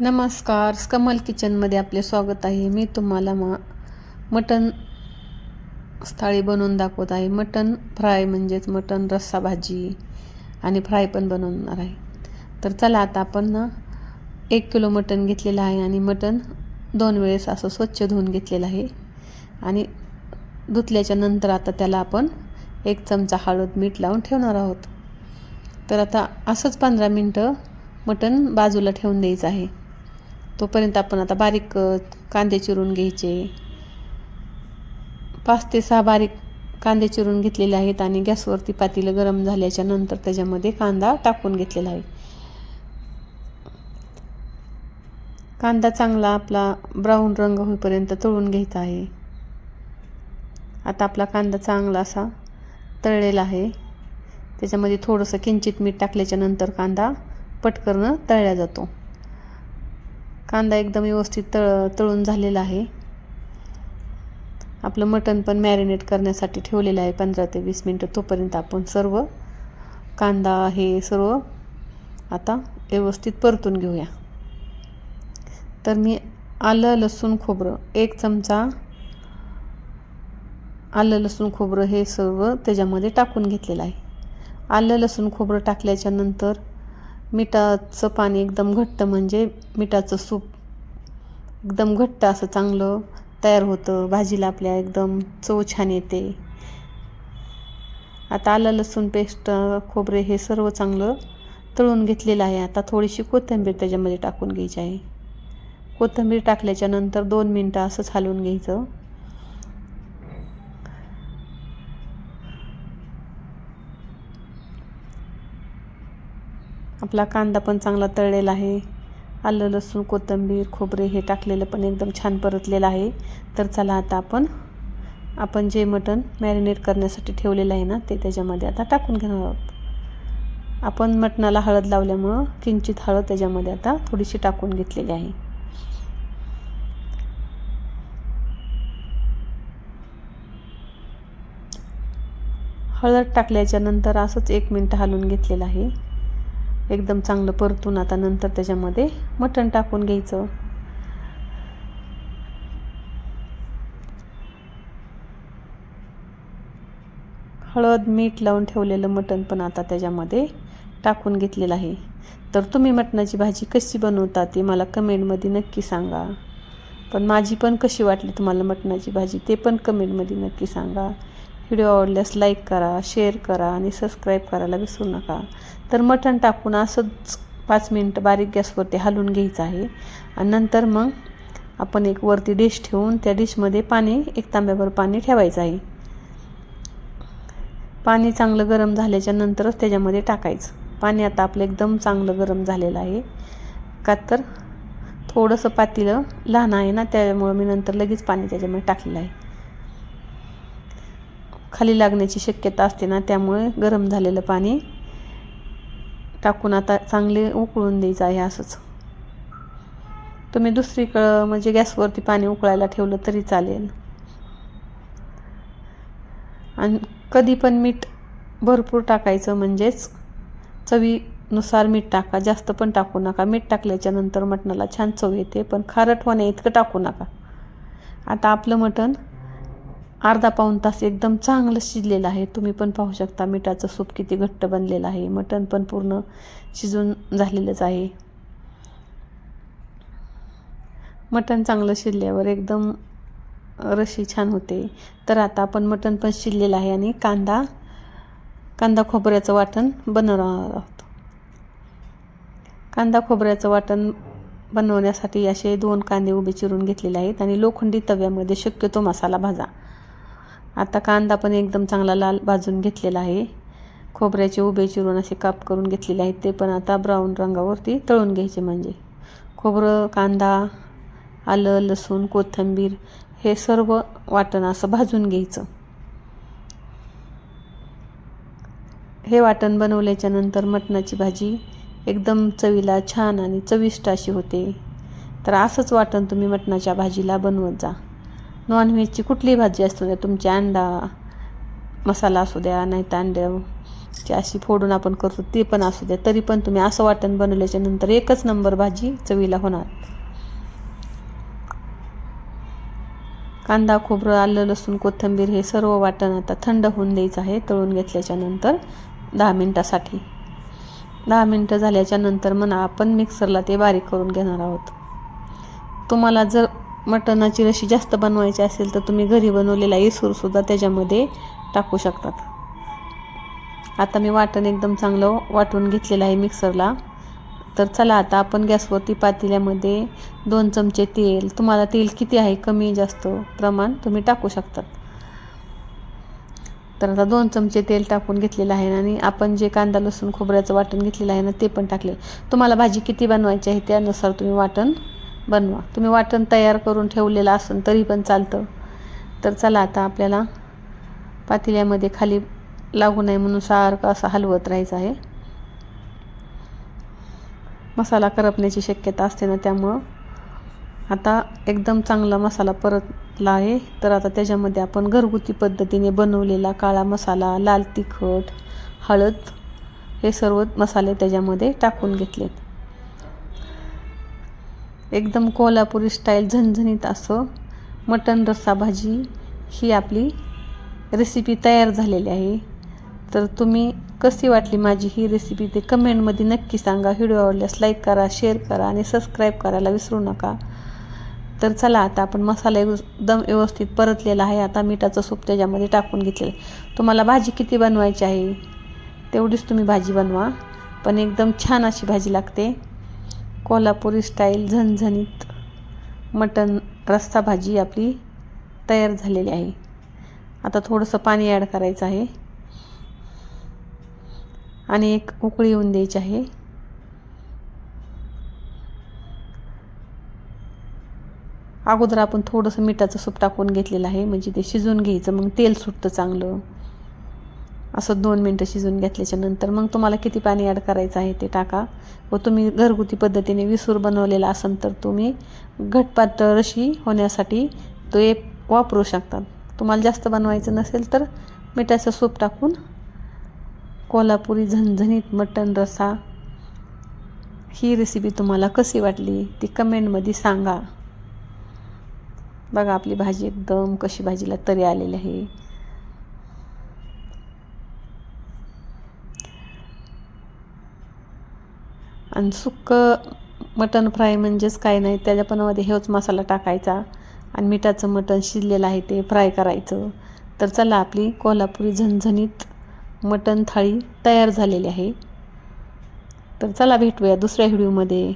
नमस्कार. कमल किचनमध्ये आपले स्वागत आहे. मी तुम्हाला मा मटण थाळी बनवून दाखवत आहे. मटण फ्राय म्हणजेच मटण रस्सा भाजी आणि फ्राय पण बनवणार आहे. तर चला आता आपण ना एक किलो मटण घेतलेलं आहे आणि मटण दोन वेळेस असं स्वच्छ धुवून घेतलेलं आहे. आणि धुतल्याच्या नंतर आता त्याला आपण एक चमचा हळद मीठ लावून ठेवणार आहोत. तर आता असंच पंधरा मिनटं मटण बाजूला ठेवून द्यायचं आहे. तोपर्यंत आपण आता बारीक कांदे चिरून घ्यायचे. पाच ते सहा बारीक कांदे चिरून घेतलेले आहेत आणि गॅसवरती पातेलं गरम झाल्याच्यानंतर त्याच्यामध्ये कांदा टाकून घेतलेला आहे. कांदा चांगला आपला ब्राऊन रंग होईपर्यंत तळून घ्यायचा आहे. आता आपला कांदा चांगला असा तळलेला आहे. त्याच्यामध्ये थोडंसं किंचित मीठ टाकल्याच्या नंतर कांदा पटकरनं तळला जातो. कांदा एकदम व्यवस्थित तळ तळून झालेला आहे. आपलं मटण पण मॅरिनेट करण्यासाठी ठेवलेलं आहे पंधरा ते वीस मिनटं तोपर्यंत आपण सर्व कांदा हे सर्व आता व्यवस्थित परतून घेऊया. तर मी आलं लसूण खोबरं. एक चमचा आलं लसूण खोबरं हे सर्व त्याच्यामध्ये टाकून घेतलेलं आहे. आलं लसूण खोबरं टाकल्याच्या नंतर मिठाचं पाणी एकदम घट्ट म्हणजे मिठाचं सूप. एकदम घट्ट असं चांगलं तयार होतं. भाजीला आपल्या एकदम चव छान येते. आता आलं लसूण पेस्ट खोबरे हे सर्व चांगलं तळून घेतलेलं आहे. आता थोडीशी कोथिंबीर त्याच्यामध्ये टाकून घ्यायची आहे. कोथिंबीर टाकल्याच्यानंतर दोन मिनटं असंच हलवून घ्यायचं. आपला कांदा पण चांगला तळलेला आहे. आलं लसूण कोथिंबीर खोबरे हे टाकलेलं पण एकदम छान परतलेलं आहे. तर चला आता आपण आपण जे मटण मॅरिनेट करण्यासाठी ठेवलेलं आहे ना ते त्याच्यामध्ये आता टाकून घेणार आहोत. आपण मटणाला हळद लावल्यामुळं किंचित हळद त्याच्यामध्ये आता थोडीशी टाकून घेतलेली आहे. हळद टाकल्याच्या नंतर असंच एक मिनटं हलवून घेतलेलं आहे. एकदम चांगलं परतून आता नंतर त्याच्यामध्ये मटण टाकून घ्यायचं. हळद मीठ लावून ठेवलेलं मटण पण आता त्याच्यामध्ये टाकून घेतलेलं आहे. तर तुम्ही मटणाची भाजी कशी बनवता ती मला कमेंटमध्ये नक्की सांगा. पण माझी पण कशी वाटली तुम्हाला मटणाची भाजी ते पण कमेंटमध्ये नक्की सांगा. व्हिडिओ आवडल्यास लाईक करा शेअर करा आणि सबस्क्राईब करायला विसरू नका. तर मटण टाकून असंच पाच मिनटं बारीक गॅसवरती हलवून घ्यायचं आहे. आणि नंतर मग आपण एक वरती डिश ठेवून त्या डिशमध्ये पाणी एक तांब्याभर पाणी ठेवायचं आहे. पाणी चांगलं गरम झाल्याच्या नंतरच त्याच्यामध्ये टाकायचं. पाणी आता आपलं एकदम चांगलं गरम झालेलं आहे. का तर थोडंसं पातेलं लहान आहे ना त्यामुळं मी नंतर लगेच पाणी त्याच्यामध्ये टाकलेलं आहे. खाली लागण्याची शक्यता असते ना त्यामुळे गरम झालेलं पाणी टाकून आता चांगले उकळून द्यायचं आहे असंच. तुम्ही दुसरीकडं म्हणजे गॅसवरती पाणी उकळायला ठेवलं तरी चालेल. आणि कधी पण मीठ भरपूर टाकायचं म्हणजेच चवीनुसार मीठ टाका जास्त पण टाकू नका. मीठ टाकल्याच्या नंतर मटणाला छान चव येते पण खारट होण्या इतकं टाकू नका. आता आपलं मटण अर्धा पाऊण तास एकदम चांगलं शिजलेलं आहे. तुम्ही पण पाहू शकता मिठाचं सूप किती घट्ट बनलेलं आहे. मटण पण पूर्ण शिजून झालेलंच आहे. मटण चांगलं शिजल्यावर एकदम रशी छान होते. तर आता आपण मटण पण शिजलेलं आहे आणि कांदा कांदा खोबऱ्याचं वाटण बनवणार आहोत. कांदा खोबऱ्याचं वाटण बनवण्यासाठी असे दोन कांदे उभे चिरून घेतलेले आहेत आणि लोखंडी तव्यामध्ये शक्यतो मसाला भाजा. आता कांदा पण एकदम चांगला लाल भाजून घेतलेला आहे. खोबऱ्याचे उभे चिरून असे काप करून घेतलेले आहेत. ते पण आता ब्राऊन रंगावरती तळून घ्यायचे म्हणजे. खोबरं कांदा आलं लसूण कोथिंबीर हे सर्व वाटण असं भाजून घ्यायचं. हे वाटण बनवल्याच्या नंतर मटणाची भाजी एकदम चवीला छान आणि चविष्ट अशी होते. तर असंच वाटण तुम्ही मटणाच्या भाजीला बनवत जा. नॉनव्हेजची कुठलीही भाजी असू द्या तुमची अंडा मसाला असू द्या नाही तर अशी फोडून आपण करतो ते पण असू द्या. तरी पण तुम्ही असं वाटण बनवल्याच्या नंतर एकच नंबर भाजी चवीला होणार. कांदा खोबरं आलं लसूण कोथिंबीर हे सर्व वाटण आता थंड होऊन द्यायचं आहे तळून घेतल्याच्या नंतर दहा मिनटासाठी. दहा मिनटं झाल्याच्यानंतर म्हणा आपण मिक्सरला ते बारीक करून घेणार आहोत. तुम्हाला जर मटणाची रशी जास्त बनवायची असेल तर तुम्ही घरी बनवलेला इसूरसुद्धा त्याच्यामध्ये टाकू शकतात. आता मी वाटण एकदम चांगलं वाटून घेतलेलं आहे मिक्सरला. तर चला आता आपण गॅसवरती पातेल्यामध्ये दोन चमचे तेल तुम्हाला तेल किती आहे कमी जास्त प्रमाण तुम्ही टाकू शकतात. तर आता दोन चमचे तेल टाकून घेतलेलं आहे आणि आपण जे कांदा लसूण खोबऱ्याचं वाटण घेतलेलं आहे ना ते पण टाकले. तुम्हाला भाजी किती बनवायची आहे त्यानुसार तुम्ही वाटण बनवा. तुम्ही वाटण तयार करून ठेवलेलं असेल तरी पण चालतं. तर चला आता आपल्याला पातेल्यामध्ये खाली लागू नये म्हणून सारखं असं हलवत राहायचं आहे. मसाला करपण्याची शक्यता असते ना त्यामुळं. आता एकदम चांगला मसाला परतला आहे. तर आता त्याच्यामध्ये आपण घरगुती पद्धतीने बनवलेला काळा मसाला लाल तिखट हळद हे सर्व मसाले त्याच्यामध्ये टाकून घेतलेत. एकदम कोल्हापुरी स्टाईल झणझणीत असं मटण रस्सा भाजी ही आपली रेसिपी तयार झालेली आहे. तर तुम्ही कशी वाटली माझी ही रेसिपी ते कमेंटमध्ये नक्की सांगा. व्हिडिओ आवडल्यास लाईक करा शेअर करा आणि सबस्क्राईब करायला विसरू नका. तर चला आता आपण मसाला एकदम व्यवस्थित परतलेला आहे. आता मिठाचं सूप त्याच्यामध्ये टाकून घेतलेलं आहे. तुम्हाला भाजी किती बनवायची आहे तेवढीच तुम्ही भाजी बनवा. पण एकदम छान अशी भाजी लागते. कोल्हापुरी स्टाईल झणझणीत मटण रस्सा भाजी आपली तयार झालेली आहे. आता थोडंसं पाणी ॲड करायचं आहे. आणि एक उकळी येऊन द्यायची आहे. अगोदर आपण थोडंसं मिठाचं सूप टाकून घेतलेलं आहे. म्हणजे ते शिजवून घ्यायचं मग तेल सुटतं चांगलं. असं दोन मिनटं शिजवून घेतल्याच्या नंतर मग तुम्हाला किती पाणी ॲड करायचं आहे ते टाका. व तुम्ही घरगुती पद्धतीने विसूर बनवलेला असेल तर तुम्ही घटपातळ रशी होण्यासाठी तो एक वापरू शकतात तुम्हाला जास्त बनवायचं नसेल तर मिठाचं सूप टाकून कोल्हापुरी झणझणीत मटण रसा ही रेसिपी तुम्हाला कशी वाटली ती कमेंटमध्ये सांगा. बघा आपली भाजी एकदम कशी भाजीला तरी आलेली आहे. आणि सुक्कं मटण फ्राय म्हणजेच काय नाही त्याच्यापणामध्ये हेच मसाला टाकायचा आणि मिठाचं मटण शिजलेलं आहे ते फ्राय करायचं. तर चला आपली कोल्हापुरी झणझणीत मटण थाळी तयार झालेली आहे. तर चला भेटूया दुसऱ्या व्हिडिओमध्ये.